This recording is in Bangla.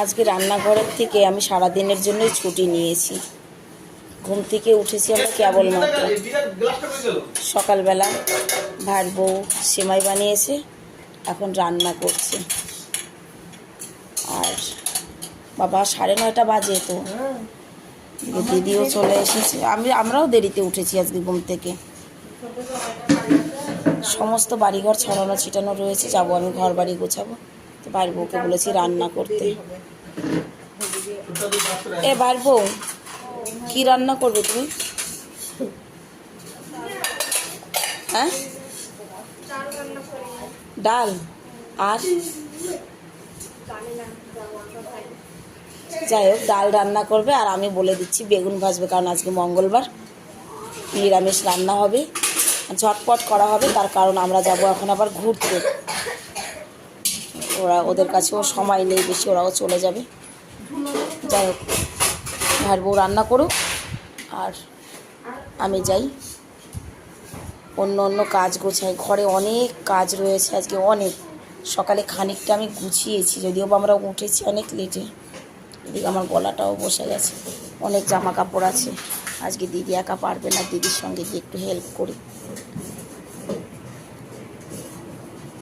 আজকে রান্নাঘরের থেকে আমি সারা দিনের জন্যই ছুটি নিয়েছি। ঘুম থেকে উঠেছি আমরা কেবলমাত্র সকালবেলা ভাত বউ সেমাই বানিয়েছে এখন রান্না করছে। আর বাবা সাড়ে নয়টা বাজে তো। দিদিও চলে এসেছে। আমি আমরাও দেরিতে উঠেছি আজকে ঘুম থেকে। সমস্ত বাড়িঘর ছড়ানো ছিটানো রয়েছে। যাব আমি ঘর বাড়ি গোছাবো। তো বউকে বলেছি রান্না করতে। এ বাড়ির বউ, কী রান্না করবে তুমি? হ্যাঁ? ডাল আর? যাই হোক, ডাল রান্না করবে আর আমি বলে দিচ্ছি বেগুন ভাজবে, কারণ আজকে মঙ্গলবার। নিরামিষ রান্না হবে। ঝটপট করা হবে, তার কারণ আমরা যাব এখন আবার ঘুরতে। ওরা ওদের কাছেও সময় নেই, বেশি ওরাও চলে যাবে। যাই হোক, ভাইয়ের বউ রান্না করুক, আর আমি যাই। অন্য অন্য কাজ গোছাই। ঘরে অনেক কাজ রয়েছে আজকে, অনেক। সকালে খানিকটা আমি গুছিয়েছি, যদিও বা আমরা উঠেছি অনেক লেটে এদিকে আমার গলাটাও বসে গেছে। অনেক জামা কাপড় আছে। আজকে দিদি একা পারবে না, দিদির সঙ্গে গিয়ে একটু হেল্প করি।